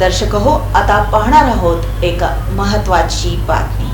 दर्शक हो आता पाहणार आहोत एक महत्वाची बातमी.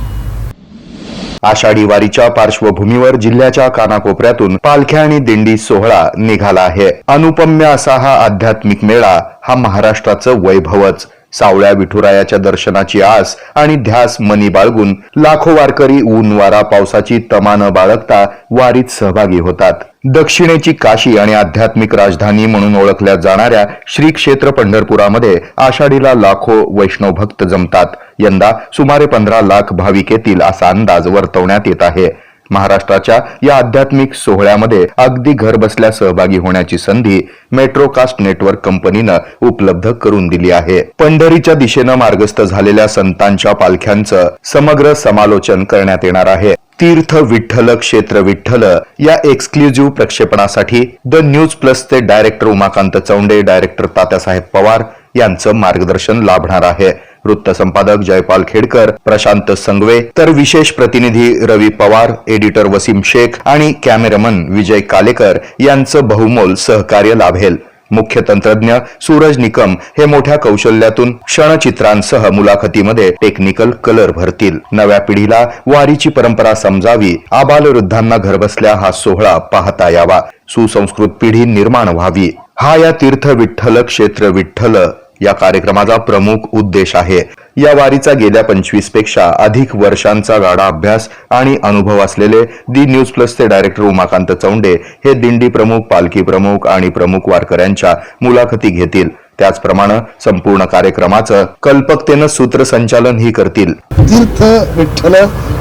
आषाढी वारीच्या पार्श्वभूमीवर जिल्ह्याच्या कानाकोपऱ्यातून पालख्या आणि दिंडी सोहळा निघाला आहे. अनुपम्य असा हा आध्यात्मिक मेळा हा महाराष्ट्राचं वैभवच. सावळ्या विठुरायाच्या दर्शनाची आस आणि ध्यास मनी बाळगून लाखो वारकरी ऊन वारा पावसाची तमा न बाळगता वारीत सहभागी होतात. दक्षिणेची काशी आणि आध्यात्मिक राजधानी म्हणून ओळखल्या जाणाऱ्या श्री क्षेत्र पंढरपुरामध्ये आषाढीला लाखो वैष्णव भक्त जमतात. यंदा सुमारे पंधरा लाख भाविक येतील असा अंदाज वर्तवण्यात येत आहे. महाराष्ट्राच्या या आध्यात्मिक सोहळ्यामध्ये अगदी घरबसल्या सहभागी होण्याची संधी मेट्रोकास्ट नेटवर्क कंपनीनं उपलब्ध करून दिली आहे. पंढरीच्या दिशेनं मार्गस्थ झालेल्या संतांच्या पालख्यांचं समग्र समालोचन करण्यात येणार आहे. तीर्थ विठ्ठल क्षेत्र विठ्ठल या एक्सक्लुझिव्ह प्रक्षेपणासाठी द न्यूज प्लसचे डायरेक्टर उमाकांत चौंडे डायरेक्टर तात्यासाहेब पवार यांचं मार्गदर्शन लाभणार आहे. वृत्त संपादक जयपाल खेडकर प्रशांत संगवे तर विशेष प्रतिनिधी रवी पवार एडिटर वसीम शेख आणि कॅमेरामन विजय कालेकर यांचं बहुमोल सहकार्य लाभेल. मुख्य तंत्रज्ञ सूरज निकम हे मोठ्या कौशल्यातून क्षणचित्रांसह मुलाखतीमध्ये टेक्निकल कलर भरतील. नव्या पिढीला वारीची परंपरा समजावी आबालवृद्धांना घरबसल्या हा सोहळा पाहता यावा. सुसंस्कृत पिढी निर्माण व्हावी. हा या तीर्थ विठ्ठल क्षेत्र विठ्ठल या कार्यक्रमाचा प्रमुख उद्देश आहे. या वारीचा गेल्या पंचवीसपेक्षा अधिक वर्षांचा गाडा अभ्यास आणि अनुभव असलेले दी न्यूज प्लसचे डायरेक्टर उमाकांत चौंडे हे दिंडी प्रमुख पालखी प्रमुख आणि प्रमुख वारकऱ्यांच्या मुलाखती घेतील. त्याचप्रमाणे संपूर्ण कार्यक्रमाचं कल्पकतेनं सूत्रसंचालनही करतील. तीर्थ विठ्ठल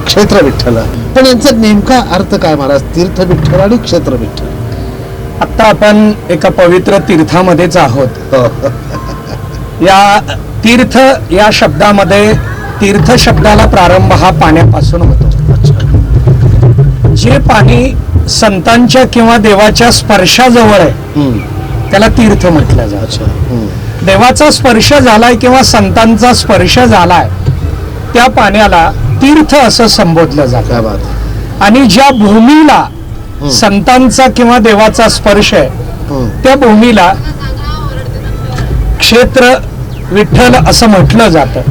क्षेत्र विठ्ठल. पण यांचा नेमका अर्थ काय महाराज? तीर्थ विठ्ठल आणि क्षेत्र विठ्ठल. आता आपण एका पवित्र तीर्थामध्येच आहोत. या तीर्थ या शब्दामध्ये तीर्थ शब्दाला प्रारंभ हा पाण्यापासून होतो. जे पाणी संतांच्या किंवा देवाच्या स्पर्शाजवळ आहे त्याला तीर्थ म्हटलं जातं. हम्म, देवाचा स्पर्श झालाय किंवा संतांचा स्पर्श झालाय त्या पाण्याला तीर्थ असं संबोधलं जातं. आणि ज्या भूमीला संतांचा किंवा देवाचा स्पर्श आहे त्या भूमीला क्षेत्र विठ्ठल असं म्हटलं जातं.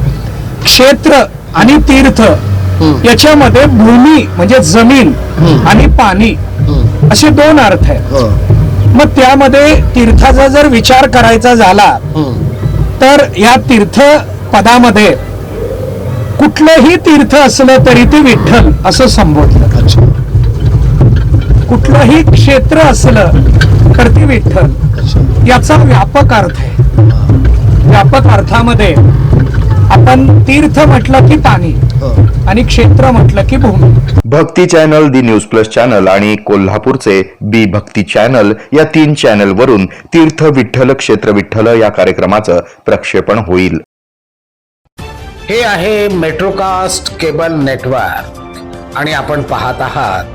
क्षेत्र आणि तीर्थ याच्यामध्ये भूमी म्हणजे जमीन आणि पाणी असे दोन अर्थ आहेत. हो, मग त्यामध्ये तीर्थाचा जर विचार करायचा झाला तर या तीर्थ पदामध्ये कुठलंही तीर्थ असलं तरी ते विठ्ठल असं संबोधलं कुठलंही क्षेत्र असलं तर ते विठ्ठल याचा व्यापक अर्थ आहे. व्यापक अर्थामध्ये आपण तीर्थ म्हटलं की पाणी हो. आणि क्षेत्र म्हटलं की भूमी. भक्ती channel the news plus channel आणि कोल्हापूरचे बी भक्ती चॅनल या तीन चॅनल वरून तीर्थ विठ्ठल क्षेत्र विठ्ठल या कार्यक्रमाचं प्रक्षेपण होईल. हे आहे मेट्रोकास्ट केबल नेटवर्क आणि आपण पाहत आहात